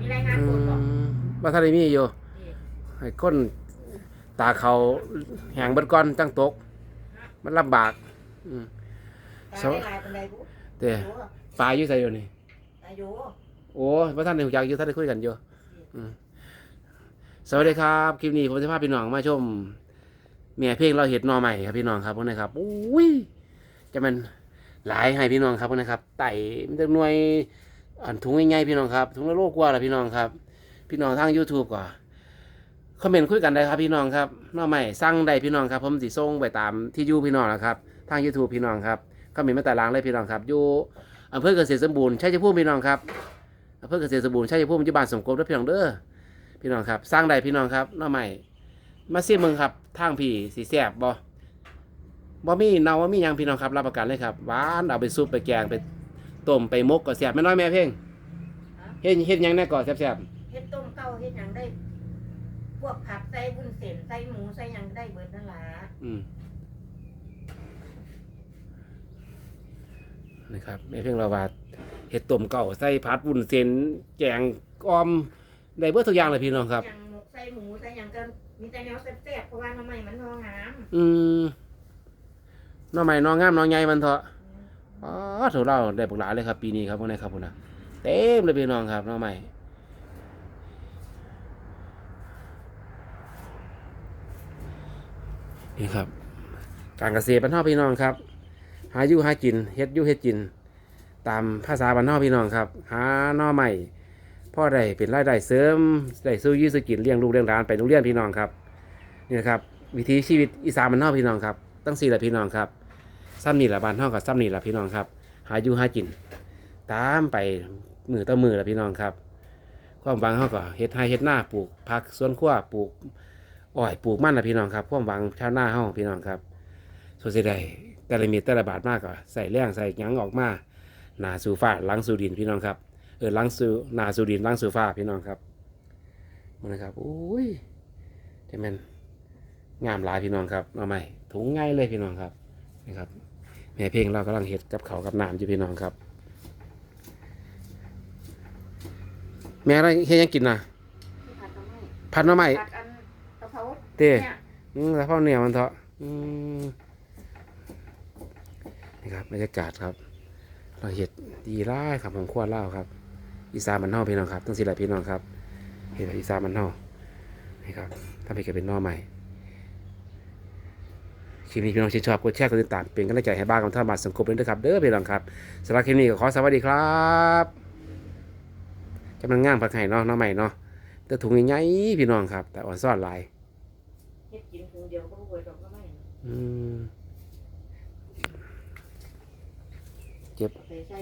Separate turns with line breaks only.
มีรายงาน
อื
ผลบ่
มว่าท่านได้มีอยู่
นี่
ให้คนตาเขาแหงเบิดก่อนจังตก มันลำบากอืม
ตา
สว
ได้ลายเป็นไรบุ
แต่
อายุ
ปลาอยู่ไสอยู่นี่
อายุ
โอ้ยว่าท่านได้รู้จักอยู่ท่านได้คุยกันอยู่อืมสวัสดีครับ คลิปนี้ผมจะพาพี่น้องมาชมเมียเพลงเราเห็ดหนอใหม่ครับพี่น้องครับพวกนี้ครับอุ้ยจะมันหลายให้พี่น้องครับพวกนี้ครับไต่มันจะหน่วย อันถุงง่ายๆพี่น้องครับถุงละโลกว่าละพี่น้องครับ พี่น้องทาง YouTube ก่อนคอมเมนต์คุยกันได้ครับพี่น้องครับหนอใหม่สั่งได้พี่น้องครับ ผมสิส่งไปตามที่ยู่พี่น้องนะครับ ทาง YouTube พี่น้องครับคอมเมนต์มาแต่ล้างเลยพี่น้องครับอยู่อำเภอเกษตรสมบูรณ์ใช่จะพูดพี่น้องครับอำเภอเกษตรสมบูรณ์ใช่จะพูดปัจจุบันสมกรมด้วยพี่น้องเด้อพี่น้องครับสร้างใดพี่น้องครับน้าใหม่มาซิมมึงครับ ทางพี่สีแสบบ่บ่มีเนาว่ามียังพี่น้องครับรับประกันเลยครับหวานเอาไปซุปไปแกงไป ต้มไปมกก็แสบไม่น้อยแม่เพ่งเฮ็ดเฮ็ดหยังแน่ก่อนแสบ
เฮ็ดต้มเต้าเฮ็ดหยังได้ พวกผัดใส่บุญเส้นใส่หมูใส่หยังได้เบิดนั่นล่ะ
ๆอืมนะครับแม่เพ่งเราว่าเฮ็ดต้มเก่าใส่ผัดวุ้นเส้นแกงออมได้เบิดทุกอย่างเลยพี่น้องครับ
หยังหมกใส่หมูใส่หยังก็มีแต่แนวแซ่บๆเพราะว่าทำไมมันทองาม
อืมหน้องใหม่น้องงามน้องใหญ่มันเถอะ อ๋อถูกเราได้ปกหลายเลยครับ ปีนี้ครับพวกนี้ครับพวกนะเต็มเลยพี่น้องครับน้องใหม่นี่ครับ การเกษตรบ้านนอพี่น้องครับ หาอยู่หากินเฮ็ดอยู่เฮ็ดกิน ตามภาษาบ้านนอพี่น้องครับ หาหน่อใหม่พ่อได้เป็นรายได้เสริมได้สู้ยื้อสกินเลี้ยงลูกเลี้ยงหลานไปโรงเรียนพี่น้องครับนี่ครับ วิถีชีวิตอีสานบ้านนอพี่น้องครับตั้งสี่แหละพี่น้องครับ ซ้ำนี่ละบ้านเท่ากับซ้ำนี่ละพี่น้องครับ หาอยู่หากิน ตามไปมือต่อมือละพี่น้องครับ ความหวังเขาก็เฮ็ดให้เฮ็ดหน้าปลูกผักสวนครัวปลูกอ้อยปลูกมันละพี่น้องครับความหวังชาวนาเฮาพี่น้องครับส่วนสิใดแต่ละมีแต่ละบาทมากก็ใส่แรงใส่หยังออกมาหนาสู่ฟ้าหลังสู่ดินพี่น้องครับเออหลังสู่หนาสู่ดินหลังสู่ฟ้าพี่น้องครับมันนะครับโอ้ยจะแม่นงามหลายพี่น้องครับเอาใหม่ถุงง่ายเลยพี่น้องครับนะครับ แม่เพลงเรากำลังเห็ดกับเขาวกับน้ำอยู่พี่น้องครับ แม่อะไรเฮ็ดหยังกินน่ะ
ที่ผัดทำไม
พันหน้ำใหม่
ผัดอันกะเพรา
เต้
เนี่ย
อืมแล้วพ่อเหนียวมันเถอะอืมนี่ครับบรรยากาศครับ เราเห็ดดีร้ายครับของขั้วเล่าวครับ อีสานมันเน่าพี่น้องครับตั้งสี่หลายพี่น้องครับเห็ดแบบอีสานมันเน่านี่ครับถ้าไปเกิดเป็นหน่อใหม่ คลิปนี้พี่น้องชื่นชอบกดแชร์กดติดตามเป็นกำลังใจให้บ้านของท่านมาสังคมด้วยนะครับเด้อพี่น้องครับสำหรับคลิปนี้ก็ขอสวัสดีครับกำลังง่างผักไห่เนาะหน่อใหม่เนาะแต่ถุงใหญ่ๆพี่น้องครับ แต่อ่อนซ่อนลาย
เฮ็ดกินถุงเดียวก็บ่เบิดอกก็ไม่
อืม
ใส่ใส่